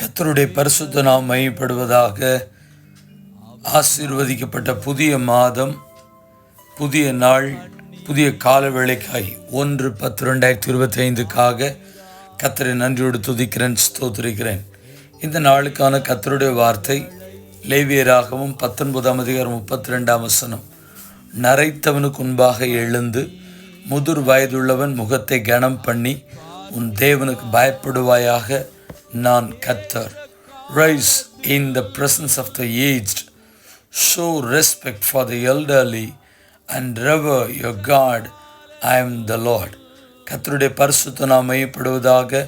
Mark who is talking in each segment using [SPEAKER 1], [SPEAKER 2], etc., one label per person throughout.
[SPEAKER 1] கத்தருடைய பரிசுத்த நாம் மையப்படுவதாக ஆசீர்வதிக்கப்பட்ட புதிய மாதம் புதிய நாள் புதிய கால வேளைக்காய் ஒன்று பத்து ரெண்டாயிரத்தி இருபத்தி ஐந்துக்காக கத்தரை நன்றியோடு துதிக்கிறேன் ஸ்தோத்திருக்கிறேன். இந்த நாளுக்கான கத்தருடைய வார்த்தை லேவியராகவும் பத்தொன்பதாம் அதிகாரம் முப்பத்தி ரெண்டாம் வசனம். நரைத்தவனுக்கு முன்பாக எழுந்து முதிர் வயதுள்ளவன் முகத்தை கனம் பண்ணி உன் தேவனுக்கு பயப்படுவாயாக நான் கத்தர். Rise in the presence of the aged show respect for the elderly and revere your God I am the Lord கத்தருடைய பரிசுத்த நாம் மையப்படுவதாக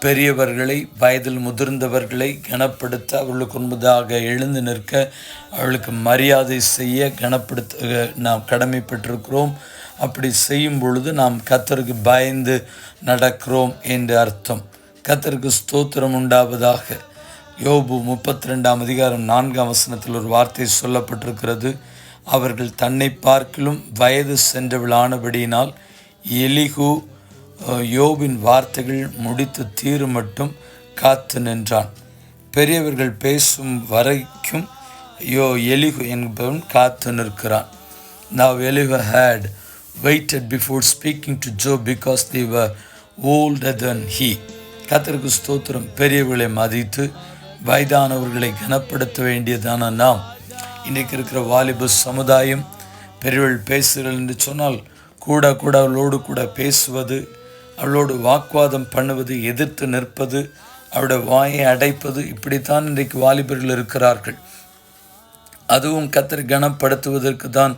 [SPEAKER 1] பெரியவர்களை வயதில் முதிர்ந்தவர்களை கனப்படுத்த அவர்களுக்கு முன்பதாக எழுந்து நிற்க அவர்களுக்கு மரியாதை செய்ய கனப்படுத்த நாம் கடமைப்பட்டிருக்கிறோம். அப்படி செய்யும் பொழுது நாம் கத்தருக்கு பயந்து நடக்கிறோம் என்று அர்த்தம். கத்தருக்கு ஸ்தோத்திரம் உண்டாவதாக. யோபு முப்பத்தி ரெண்டாம் அதிகாரம் நான்காம் வசனத்தில் ஒரு வார்த்தை சொல்லப்பட்டிருக்கிறது. அவர்கள் தன்னை பார்க்கிலும் வயது சென்றவளானபடியினால் எலிகு யோபின் வார்த்தைகள் முடித்து தீரும் மட்டும் காத்து நின்றான். பெரியவர்கள் பேசும் வரைக்கும் யோ எலிகு என்பவன் காத்து நிற்கிறான். Now Elihu had waited before speaking to Job because they were older than he கத்தருக்கு ஸ்தோத்திரம். பெரியவர்களை மதித்து வயதானவர்களை கனப்படுத்த வேண்டியதான நாம் இன்றைக்கு இருக்கிற வாலிப சமுதாயம் பெரியவர்கள் பேசுகிறல் என்று சொன்னால் கூட கூட அவளோடு கூட பேசுவது அவளோடு வாக்குவாதம் பண்ணுவது எதிர்த்து நிற்பது அவருடைய வாயை அடைப்பது இப்படித்தான் இன்றைக்கு வாலிபர்கள் இருக்கிறார்கள். அதுவும் கத்தர் கனப்படுத்துவதற்கு தான்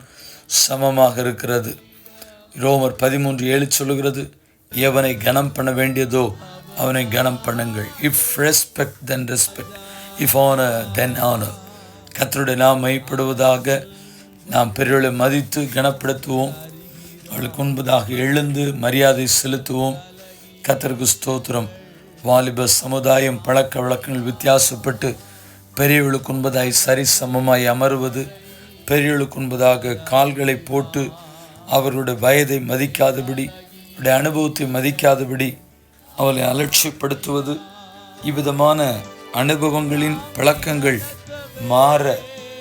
[SPEAKER 1] சமமாக இருக்கிறது. ரோமர் பதிமூன்று ஏழு சொல்லுகிறது எவனை கனம் பண்ண வேண்டியதோ அவனை கனம் பண்ணுங்கள். If respect then respect if honour then honour கத்தருடைய நாம் மைப்படுவதாக நாம் பெரியவளை மதித்து கனப்படுத்துவோம். அவளுக்கு முன்பதாக எழுந்து மரியாதை செலுத்துவோம். கத்தருக்கு ஸ்தோத்திரம். வாலிப சமுதாயம் பழக்க வழக்கங்கள் வித்தியாசப்பட்டு பெரியவளுக்கு முன்பதாய் சரி சமமாய் அமர்வது பெரியவளுக்கு முன்பதாக கால்களை போட்டு அவர்களுடைய வயதை மதிக்காதபடி அவருடைய அனுபவத்தை மதிக்காதபடி அவளை அலட்சியப்படுத்துவது இவ்விதமான அனுபவங்களின் பழக்கங்கள் மாற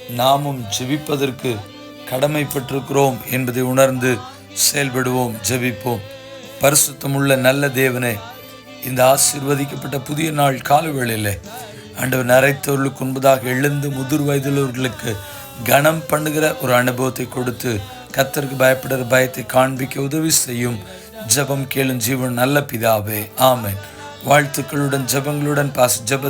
[SPEAKER 1] நாமும் ஜெபிப்பதற்கு கடமைப்பட்டிருக்கிறோம் என்பதை உணர்ந்து செயல்படுவோம் ஜெபிப்போம். பரிசுத்தமுள்ள நல்ல தேவனே இந்த ஆசீர்வதிக்கப்பட்ட புதிய நாள் காலவேளையில் ஆண்டவர் நரைத்தவர்களுக்கு முன்பதாக எழுந்து முதிர் வயதுள்ளவர்களுக்கு கனம் பண்ணுகிற ஒரு அனுபவத்தை கொடுத்து கத்தருக்கு பயப்படுற பயத்தை காண்பிக்க உதவி செய்யும் ஜெபம் கேளும் ஜீவன் நல்ல பிதாவே. ஆமேன். வாழ்த்துக்களுடன் ஜெபங்களுடன் பாஸ் ஜப